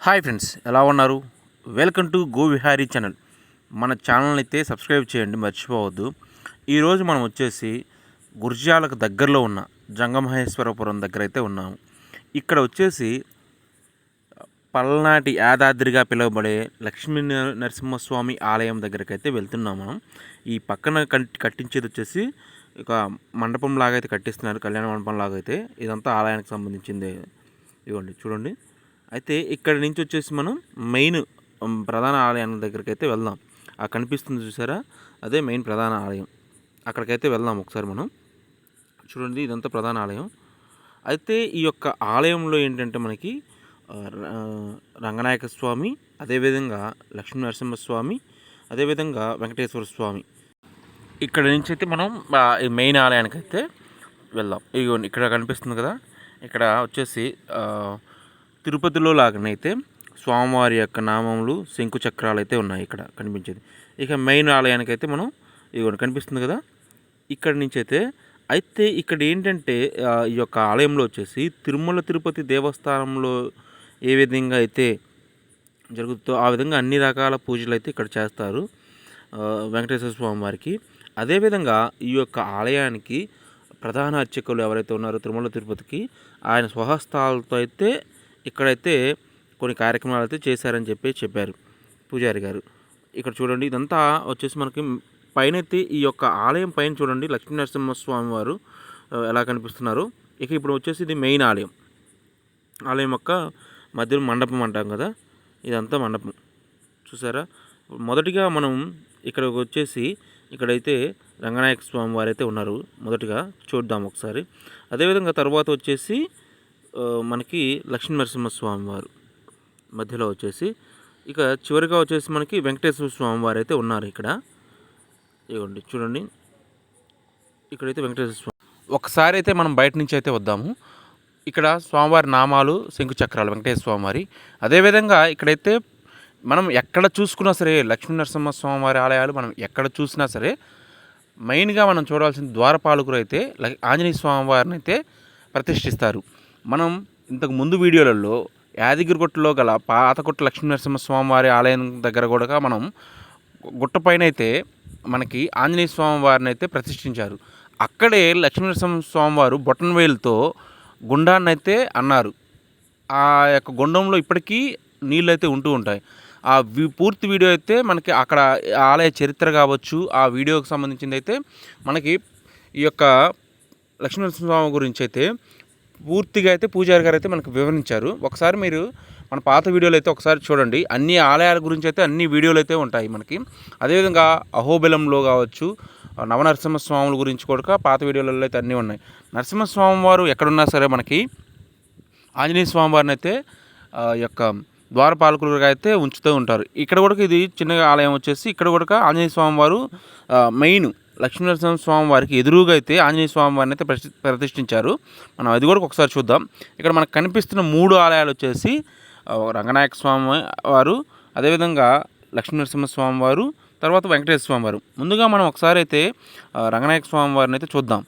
Hi friends ఎలా ఉన్నారు? Welcome to go Vihari channel. మన ఛానల్ అయితే సబ్స్క్రైబ్ చేయండి మర్చిపోవద్దు. ఈరోజు మనం వచ్చేసి గుర్జాలకు దగ్గరలో ఉన్న జంగమహేశ్వరపురం దగ్గర అయితే ఉన్నాము. ఇక్కడ వచ్చేసి పల్నాటి యాదాద్రిగా పిలువబడే లక్ష్మీ నరసింహస్వామి ఆలయం దగ్గరికి అయితే వెళ్తున్నాం మనం. ఈ పక్కన కట్- కట్టించేది వచ్చేసి ఒక మండపం లాగా అయితే కట్టిస్తున్నారు కళ్యాణ మండపం లాగా అయితే ఇదంతా ఆలయానికి సంబంధించిందే. ఇవ్వండి చూడండి. అయితే ఇక్కడ నుంచి వచ్చేసి మనం మెయిన్ ప్రధాన ఆలయం దగ్గరికి అయితే వెళ్దాం. ఆ కనిపిస్తుంది చూసారా? అదే మెయిన్ ప్రధాన ఆలయం. అక్కడికైతే వెళ్దాం ఒకసారి మనం. చూడండి ఇదంతా ప్రధాన ఆలయం. అయితే ఈ యొక్క ఆలయంలో ఏంటంటే మనకి రంగనాయక స్వామి అదేవిధంగా లక్ష్మీ నరసింహస్వామి అదేవిధంగా వెంకటేశ్వర స్వామి. ఇక్కడ నుంచి అయితే మనం ఈ మెయిన్ ఆలయానికి అయితే వెళ్దాం. ఇగో ఇక్కడ కనిపిస్తుంది కదా? ఇక్కడ వచ్చేసి తిరుపతిలో లాగానైతే స్వామివారి యొక్క నామములు శంకు చక్రాలు అయితే ఉన్నాయి ఇక్కడ కనిపించేది. ఇక మెయిన్ ఆలయానికి అయితే మనం ఇదిగోండి కనిపిస్తుంది కదా. ఇక్కడ నుంచి అయితే అయితే ఇక్కడ ఏంటంటే ఈ యొక్క ఆలయంలో వచ్చేసి తిరుమల తిరుపతి దేవస్థానంలో ఏ విధంగా అయితే జరుగుతుందో ఆ విధంగా అన్ని రకాల పూజలు అయితే ఇక్కడ చేస్తారు వెంకటేశ్వర స్వామి వారికి. అదేవిధంగా ఈ యొక్క ఆలయానికి ప్రధాన అర్చకులు ఎవరైతే ఉన్నారో తిరుమల తిరుపతికి ఆయన స్వహస్తాలతో అయితే ఇక్కడైతే కొన్ని కార్యక్రమాలు అయితే చేశారని చెప్పి చెప్పారు పూజారి గారు. ఇక్కడ చూడండి ఇదంతా వచ్చేసి మనకి పైనైతే ఈ యొక్క ఆలయం పైన చూడండి లక్ష్మీ నరసింహస్వామి వారు ఎలా కనిపిస్తున్నారు. ఇక ఇప్పుడు వచ్చేసి ఇది మెయిన్ ఆలయం. ఆలయం యొక్క మధ్యలో మండపం అంటాం కదా ఇదంతా మండపం. చూసారా? మొదటిగా మనం ఇక్కడికి వచ్చేసి ఇక్కడైతే రంగనాయక స్వామి వారు అయితే ఉన్నారు. మొదటిగా చూద్దాం ఒకసారి. అదేవిధంగా తర్వాత వచ్చేసి మనకి లక్ష్మీ నరసింహస్వామి వారు మధ్యలో వచ్చేసి ఇక చివరిగా వచ్చేసి మనకి వెంకటేశ్వర స్వామి వారు అయితే ఉన్నారు ఇక్కడ. ఇవ్వండి చూడండి. ఇక్కడైతే వెంకటేశ్వర స్వామి. ఒకసారి అయితే మనం బయట నుంచి అయితే వద్దాము. ఇక్కడ స్వామివారి నామాలు శంకు చక్రాలు వెంకటేశ్వర స్వామివారి. అదేవిధంగా ఇక్కడైతే మనం ఎక్కడ చూసుకున్నా సరే లక్ష్మీ నరసింహ స్వామివారి ఆలయాలు మనం ఎక్కడ చూసినా సరే మెయిన్గా మనం చూడాల్సిన ద్వారపాలకులు అయితే ఆంజనేయ స్వామివారిని అయితే ప్రతిష్ఠిస్తారు. మనం ఇంతకు ముందు వీడియోలలో యాదగిరిగుట్టలో గల పాతగుట్ట లక్ష్మీ నరసింహ ఆలయం దగ్గర కూడా మనం గుట్టపైన అయితే మనకి ఆంజనేయ స్వామి వారిని అయితే ప్రతిష్ఠించారు. అక్కడే లక్ష్మీనరసింహ స్వామి వారు బొట్టనవేలుతో గుండాన్ని అయితే అన్నారు. ఆ యొక్క గుండంలో ఇప్పటికీ నీళ్ళు అయితే ఉంటూ ఉంటాయి. ఆ పూర్తి వీడియో అయితే మనకి అక్కడ ఆలయ చరిత్ర కావచ్చు ఆ వీడియోకి సంబంధించింది అయితే మనకి ఈ యొక్క లక్ష్మీనరసింహస్వామి గురించి అయితే పూర్తిగా అయితే పూజారి గారు అయితే మనకు వివరించారు. ఒకసారి మీరు మన పాత వీడియోలు అయితే ఒకసారి చూడండి. అన్ని ఆలయాల గురించి అయితే అన్ని వీడియోలు అయితే ఉంటాయి మనకి. అదేవిధంగా అహోబిలంలో కావచ్చు నవనరసింహస్వాముల గురించి కూడా పాత వీడియోలలో అయితే అన్నీ ఉన్నాయి. నరసింహస్వామి వారు ఎక్కడున్నా సరే మనకి ఆంజనేయ స్వామి వారిని అయితే యొక్క ద్వారపాలకులుగా అయితే ఉంచుతూ ఉంటారు. ఇక్కడ కూడా ఇది చిన్నగా ఆలయం వచ్చేసి ఇక్కడ కూడా ఆంజనేయ స్వామి వారు మెయిన్ లక్ష్మీనరసింహ స్వామి వారికి ఎదురుగా అయితే ఆంజనేయ స్వామి వారిని అయితే ప్రతి- ప్రతిష్ఠించారు. మనం అది కూడా ఒకసారి చూద్దాం. ఇక్కడ మనకు కనిపిస్తున్న మూడు ఆలయాలు వచ్చేసి రంగనాయక స్వామి వారు అదేవిధంగా లక్ష్మీనరసింహ స్వామి వారు తర్వాత వెంకటేశ్వర స్వామి వారు. ముందుగా మనం ఒకసారి అయితే రంగనాయక స్వామి వారిని అయితే చూద్దాం.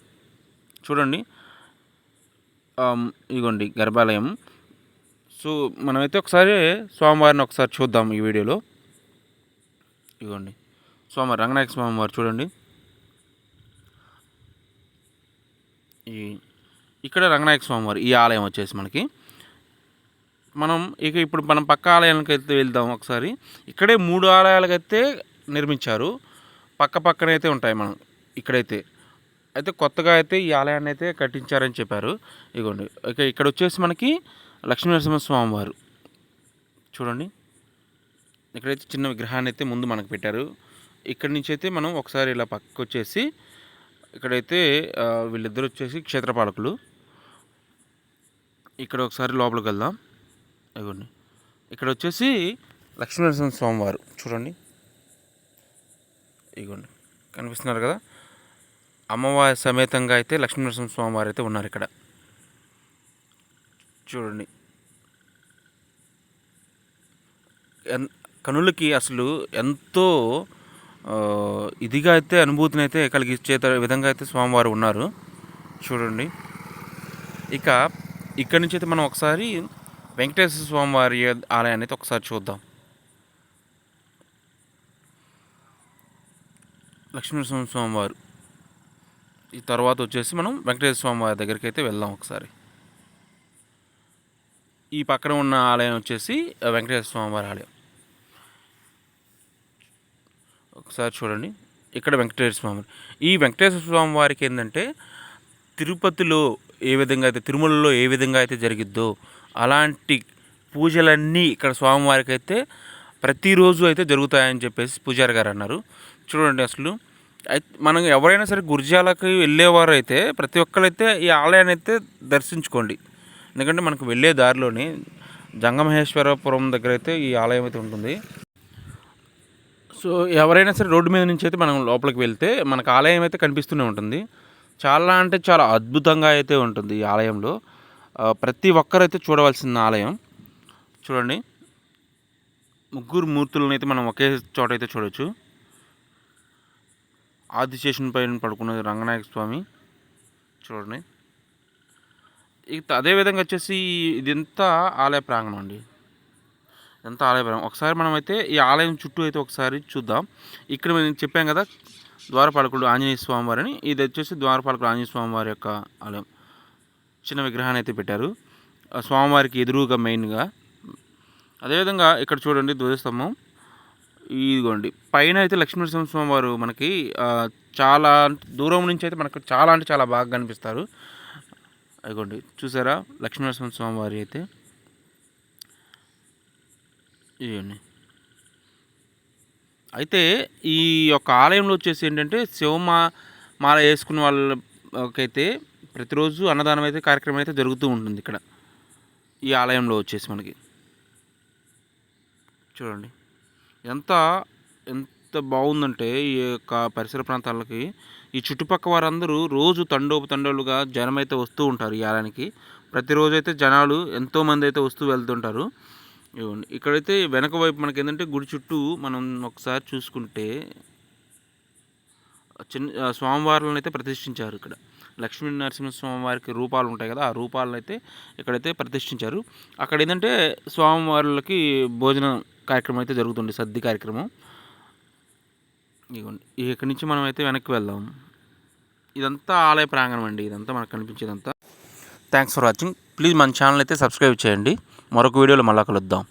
చూడండి. ఇదిగోండి గర్భాలయం. సో మనమైతే ఒకసారి స్వామివారిని ఒకసారి చూద్దాం ఈ వీడియోలో. ఇదిగోండి. స్వామివారి రంగనాయక స్వామివారు చూడండి. ఈ ఇక్కడ రంగనాయక స్వామివారు ఈ ఆలయం వచ్చేసి మనకి. మనం ఇక ఇప్పుడు మనం పక్క ఆలయానికి అయితే వెళ్దాం ఒకసారి. ఇక్కడే మూడు ఆలయాలకైతే నిర్మించారు. పక్క పక్కన అయితే ఉంటాయి మనం ఇక్కడైతే. అయితే కొత్తగా అయితే ఈ ఆలయాన్ని అయితే కట్టించారని చెప్పారు. ఇగోండి. ఇక ఇక్కడ వచ్చేసి మనకి లక్ష్మీనరసింహస్వామి వారు. చూడండి. ఇక్కడైతే చిన్న విగ్రహాన్ని అయితే ముందు మనకు పెట్టారు. ఇక్కడి నుంచి అయితే మనం ఒకసారి ఇలా పక్కకు వచ్చేసి ఇక్కడైతే వీళ్ళిద్దరు వచ్చేసి క్షేత్రపాలకులు. ఇక్కడ ఒకసారి లోపలికి వెళ్దాం ఇదిగోండి ఇక్కడ వచ్చేసి లక్ష్మీనరసింహ స్వామి వారు చూడండి. ఇదిగోండి కనిపిస్తున్నారు కదా? అమ్మవారి సమేతంగా అయితే లక్ష్మీనరసింహ స్వామి వారు అయితే ఉన్నారు ఇక్కడ. చూడండి. ఎన్ కనులకి అసలు ఎంతో ఇదిగా అయితే అనుభూతిని అయితే కలిగించే విధంగా అయితే స్వామివారు ఉన్నారు. చూడండి. ఇక ఇక్కడి నుంచి అయితే మనం ఒకసారి వెంకటేశ్వర స్వామివారి ఆలయాన్ని అయితే ఒకసారి చూద్దాం. లక్ష్మీనరసింహ స్వామివారు. ఈ తర్వాత వచ్చేసి మనం వెంకటేశ్వర స్వామి వారి దగ్గరికి అయితే వెళ్దాం ఒకసారి. ఈ పక్కన ఉన్న ఆలయం వచ్చేసి వెంకటేశ్వర స్వామి వారి ఆలయం. ఒకసారి చూడండి. ఇక్కడ వెంకటేశ్వర స్వామి. ఈ వెంకటేశ్వర స్వామి వారికి ఏంటంటే తిరుపతిలో ఏ విధంగా అయితే తిరుమలలో ఏ విధంగా అయితే జరిగిద్దో అలాంటి పూజలన్నీ ఇక్కడ స్వామివారికి అయితే ప్రతిరోజు అయితే జరుగుతాయని చెప్పేసి పూజారి గారు అన్నారు. చూడండి అసలు. అయితే మనం ఎవరైనా సరే గుర్జాలకు వెళ్ళేవారు అయితే ప్రతి ఒక్కరైతే ఈ ఆలయాన్ని అయితే దర్శించుకోండి. ఎందుకంటే మనకు వెళ్ళే దారిలోనే జంగమహేశ్వరపురం దగ్గర అయితే ఈ ఆలయం అయితే ఉంటుంది. సో ఎవరైనా సరే రోడ్డు మీద నుంచి అయితే మనం లోపలికి వెళ్తే మనకు ఆలయం అయితే కనిపిస్తూనే ఉంటుంది. చాలా అంటే చాలా అద్భుతంగా అయితే ఉంటుంది ఈ ఆలయంలో. ప్రతి ఒక్కరైతే చూడవలసిన ఆలయం. చూడండి. ముగ్గురు మూర్తులను అయితే మనం ఒకే చోట అయితే చూడొచ్చు. ఆదిశేషన్ పైన పడుకున్నది రంగనాయక స్వామి. చూడండి. ఇక అదేవిధంగా వచ్చేసి ఇదంతా ఆలయ ప్రాంగణం అండి. ఇదంతా ఆలయపరం ఒకసారి మనమైతే ఈ ఆలయం చుట్టూ అయితే ఒకసారి చూద్దాం. ఇక్కడ నేను చెప్పాం కదా ద్వారపాలకుడు ఆంజనేయ స్వామి వారిని ఇది వచ్చేసి ద్వారపాలకుడు ఆంజనేయ స్వామి వారి యొక్క ఆలయం. చిన్న విగ్రహాన్ని అయితే పెట్టారు. స్వామివారికి ఎదురుగా మెయిన్గా. అదేవిధంగా ఇక్కడ చూడండి ధ్వజస్తంభం. ఇదిగోండి. పైన అయితే లక్ష్మీనరసింహ స్వామి వారు మనకి చాలా దూరం నుంచి అయితే మనకు చాలా అంటే చాలా బాగా కనిపిస్తారు. అదిగోండి చూసారా? లక్ష్మీనరసింహ స్వామి వారి అయితే. ఇదిగోండి అయితే ఈ యొక్క ఆలయంలో వచ్చేసి ఏంటంటే శివమా మాల వేసుకున్న వాళ్ళకైతే ప్రతిరోజు అన్నదానం అయితే కార్యక్రమం అయితే జరుగుతూ ఉంటుంది ఇక్కడ. ఈ ఆలయంలో వచ్చేసి మనకి. చూడండి. ఎంత ఎంత బాగుందంటే ఈ యొక్క పరిసర ప్రాంతాలకి ఈ చుట్టుపక్క వారందరూ రోజు తండోపు తండోలుగా జనం అయితే వస్తూ ఉంటారు ఈ ఆలయానికి. ప్రతిరోజు అయితే జనాలు ఎంతోమంది అయితే వస్తూ వెళ్తుంటారు. ఇవ్వండి. ఇక్కడైతే వెనక వైపు మనకి ఏంటంటే గుడి చుట్టూ మనం ఒకసారి చూసుకుంటే చిన్న ఆ, స్వామివార్లను అయితే ప్రతిష్ఠించారు ఇక్కడ. లక్ష్మీ నరసింహ స్వామివారికి రూపాలు ఉంటాయి కదా ఆ రూపాలను అయితే ఇక్కడైతే ప్రతిష్ఠించారు. అక్కడ ఏంటంటే స్వామివారులకి భోజన కార్యక్రమం అయితే జరుగుతుంది సద్ది కార్యక్రమం. ఇగోండి ఇక్కడి నుంచి మనం అయితే వెనక్కి వెళ్దాం. ఇదంతా ఆలయ ప్రాంగణం అండి ఇదంతా మనకు కనిపించేదంతా. థ్యాంక్స్ ఫర్ వాచింగ్ ప్లీజ్ మన ఛానల్ అయితే సబ్స్క్రైబ్ చేయండి. మరొక వీడియోలో మళ్ళా కలుద్దాం.